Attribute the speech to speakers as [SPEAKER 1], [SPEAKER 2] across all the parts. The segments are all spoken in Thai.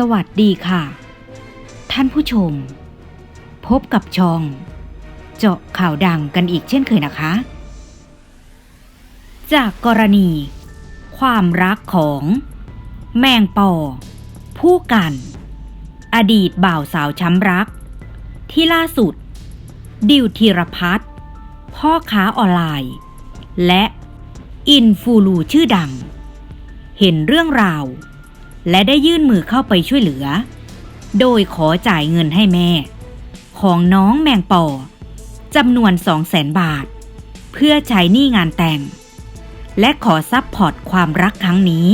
[SPEAKER 1] สวัสดีค่ะ ท่านผู้ชม พบกับช่อง เจาะข่าวดังกันอีกเช่นเคยนะคะ จากกรณี ความรักของแมงปอ ผู้กัน อดีตบ่าวสาวช้ำรัก ที่ล่าสุด ดิวธีรพัฒน์พ่อค้าออนไลน์ และอินฟูลูชื่อดัง เห็นเรื่องราว และได้ยื่นมือเข้าไปช่วยเหลือ โดยขอจ่ายเงินให้แม่ ของน้องแมงปอจำนวน2 0 0แสนบาท เพื่อใช้หนี้งานแต่ง และขอซับพอร์ตความรักครั้งนี้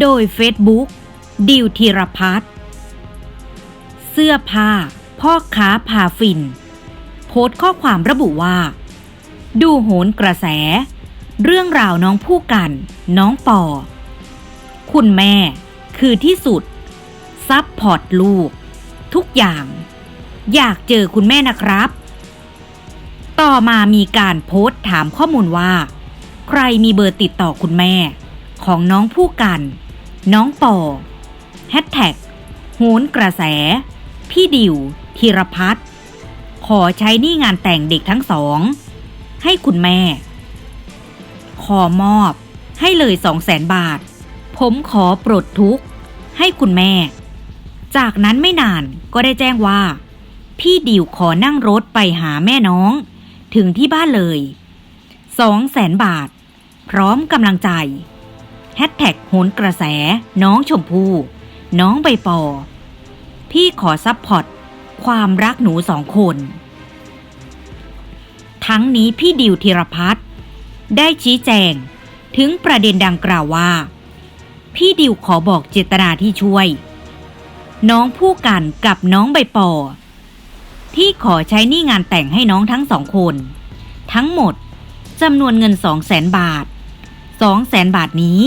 [SPEAKER 1] โดยเฟซบุ๊กดิวธีรพัฒน์เสื้อผ้า พ่อค้าพาฟิน โพสต์ข้อความระบุว่า ดูโหนกระแส เรื่องราวน้องผู้กัน น้องปอ คุณแม่คือที่สุด ซับพอร์ตลูก ทุกอย่าง อยากเจอคุณแม่นะครับ ต่อมามีการโพสต์ถามข้อมูลว่า ใครมีเบอร์ติดต่อคุณแม่ ของน้องผู้กัน น้องปอแฮชแท็กโหนกระแส พี่ดิวธีรพัฒน์ขอใช้หนี่งานแต่งเด็กทั้งสอง ให้คุณแม่ ขอมอบให้เลยสองแสนบาท ผมขอปลดทุกข์ ให้คุณแม่ จากนั้นไม่นานก็ได้แจ้งว่า พี่ดิวขอนั่งรถไปหาแม่น้อง ถึงที่บ้านเลยสองแสนบาท พร้อมกำลังใจแฮชแท็กโหนกระแส น้องชมพู่น้องใบปอ พี่ขอซับพอร์ตความรักหนูสองคน ทั้งนี้พี่ดิวธีรพัฒน์ได้ชี้แจงถึงประเด็นดังกล่าวว่า พี่ดิวขอบอกเจตนาที่ช่วย น้องผู้กันกับน้องใบปอที่ขอใช้หนี้งานแต่งให้น้องทั้งสองคน ทั้งหมดจำนวนเงินสองแสนบาทสองแสนบาทนี้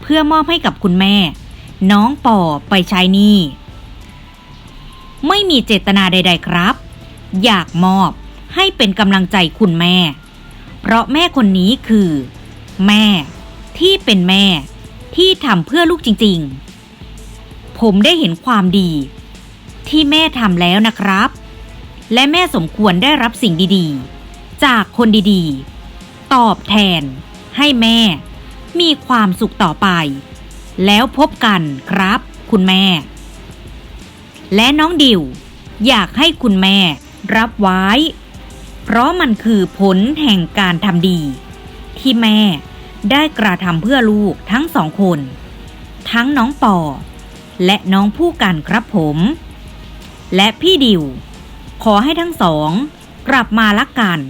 [SPEAKER 1] เพื่อมอบให้กับคุณแม่ น้องปอไปใช้หนี้ไม่มีเจตนาใด ๆครับ อยากมอบให้เป็นกำลังใจคุณแม่ เพราะแม่คนนี้คือ แม่ที่เป็นแม่ ที่ทำเพื่อลูกจริงๆ ผมได้เห็นความดี ที่แม่ทำแล้วนะครับ และแม่สมควรได้รับสิ่งดีๆ จากคนดีๆ ตอบแทน ให้แม่ มีความสุขต่อไป แล้วพบกันครับ คุณแม่ และน้องดิว อยากให้คุณแม่รับไว้ เพราะมันคือผลแห่งการทำดี ที่แม่ ได้กระทำเพื่อลูกทั้งสองคน ทั้งน้องปอ และน้องผู้กันครับผม และพี่ดิว ขอให้ทั้งสอง กลับมารักกัน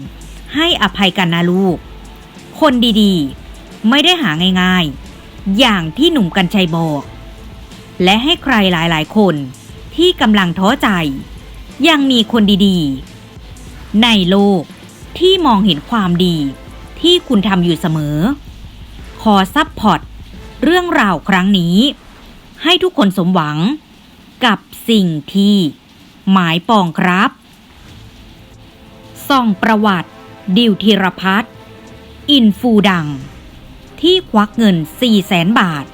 [SPEAKER 1] ให้อภัยกันนะลูก คนดีๆ ไม่ได้หาง่ายๆ อย่างที่หนุ่มกัญชัยบอก และให้ใครหลายๆ คนที่กำลังท้อใจ ยังมีคนดีๆ ในโลกที่มองเห็นความดีที่คุณทำอยู่เสมอ ขอซับพอร์ตเรื่องราวครั้งนี้ ให้ทุกคนสมหวังกับสิ่งที่ หมายปองครับส่องประวัติ ดิวธีรพัฒน์อินฟูดัง ที่ควักเงิน4 0 0แสนบาท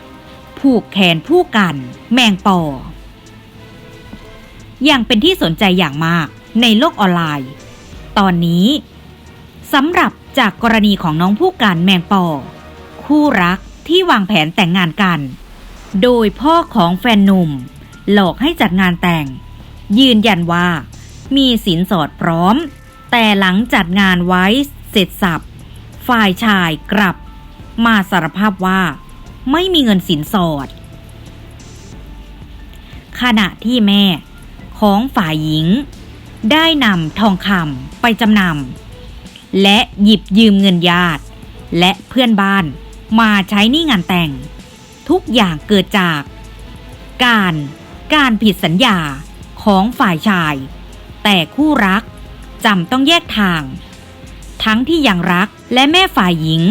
[SPEAKER 1] ผูกแขนผู้กันแมงปอ อย่างเป็นที่สนใจอย่างมากในโลกออนไลน์ ตอนนี้สำหรับจากกรณีของน้องผู้กันแมงปอ คู่รักที่วางแผนแต่งงานกัน โดยพ่อของแฟนหนุ่ม หลอกให้จัดงานแต่ง ยืนยันว่า มีสินสอดพร้อม แต่หลังจัดงานไว้เสร็จสับ ฝ่ายชายกลับ มาสารภาพว่า ไม่มีเงินสินสอด ขณะที่แม่ของฝ่ายหญิง ได้นำทองคำไปจำนำและหยิบยืมเงินญาติ และเพื่อนบ้าน มาใช้หนี่งานแต่ง ทุกอย่างเกิดจาก การการผิดสัญญาของฝ่ายชาย แต่คู่รักจำต้องแยกทาง ทั้งที่ยังรักและแม่ฝ่ายหญิง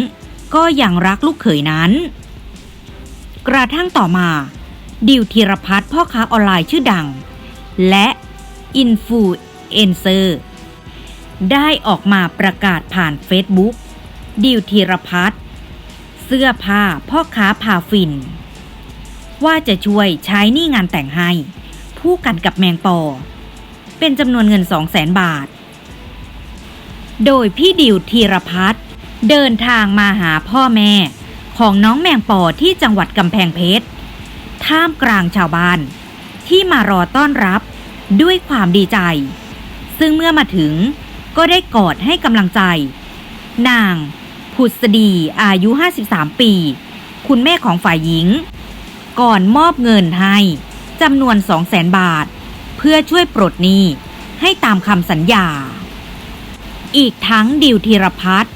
[SPEAKER 1] ก็ยังรักลูกเขยนั้น กระทั่งต่อมา ดิวธีรพัฒน์พ่อค้าออนไลน์ชื่อดัง และอินฟูเอนเซอร์ได้ออกมาประกาศผ่านเฟซบุ๊กดิวธีรพัฒน์ เสื้อผ้าพ่อค้าพาฟิน ว่าจะช่วยใช้หนี้งานแต่งให้ ผู้กันกับแมงปอ เป็นจำนวนเงิน2 0 0แสนบาท โดยพี่ดิวธีรพัฒน์เดินทางมาหาพ่อแม่ ของน้องแมงปอที่จังหวัดกำแพงเพชรท่ามกลางชาวบ้าน ที่มารอต้อนรับด้วยความดีใจ ซึ่งเมื่อมาถึงก็ได้กอดให้กำลังใจ นาง ผุดสดีอายุ 53 ปี คุณแม่ของฝ่ายหญิง ก่อนมอบเงินให้จำนวน 200,000 บาท เพื่อช่วยปลดหนี้ให้ตามคำสัญญา อีกทั้งดิวธีรพัฒน์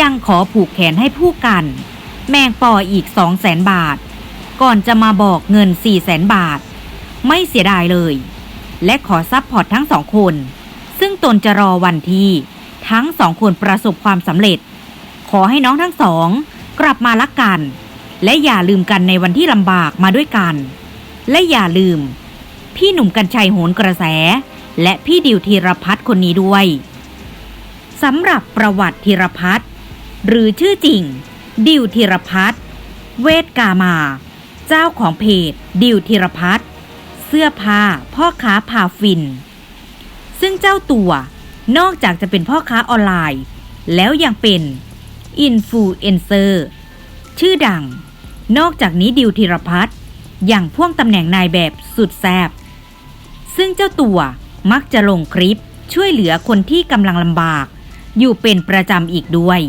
[SPEAKER 1] ยังขอผูกแขนให้ผู้กัน แมงปออีก 200,000 บาท ก่อนจะมาบอกเงิน 400,000 บาท ไม่เสียดายเลย และขอซัพพอร์ตทั้งสองคน ซึ่งตนจะรอวันที่ทั้งสองคนประสบความสำเร็จ อให้น้องทั้งสอง กลับมารักกัน และอย่าลืมกันในวันที่ลำบากมาด้วยกัน และอย่าลืม พี่หนุ่มกัญชัยโหนกระแส และพี่ดิวธีรพัฒน์คนนี้ด้วยสำหรับประวัติธีรพัฒน์หรือชื่อจริง ดิวธีรพัฒน์เวทกามา เจ้าของเพจ ดิวธีรพัฒน์เสื้อผ้าพ่อค้าพาฟิน ซึ่งเจ้าตัวนอกจากจะเป็นพ่อค้าออนไลน์ แล้วยังเป็น อินฟลูเอนเซอร์ชื่อดัง นอกจากนี้ดิวธีรพัฒน์อย่างพ่วงตำแหน่งนายแบบสุดแซบซึ่งเจ้าตัวมักจะลงคลิปช่วยเหลือคนที่กำลังลำบาก อยู่เป็นประจำอีกด้วย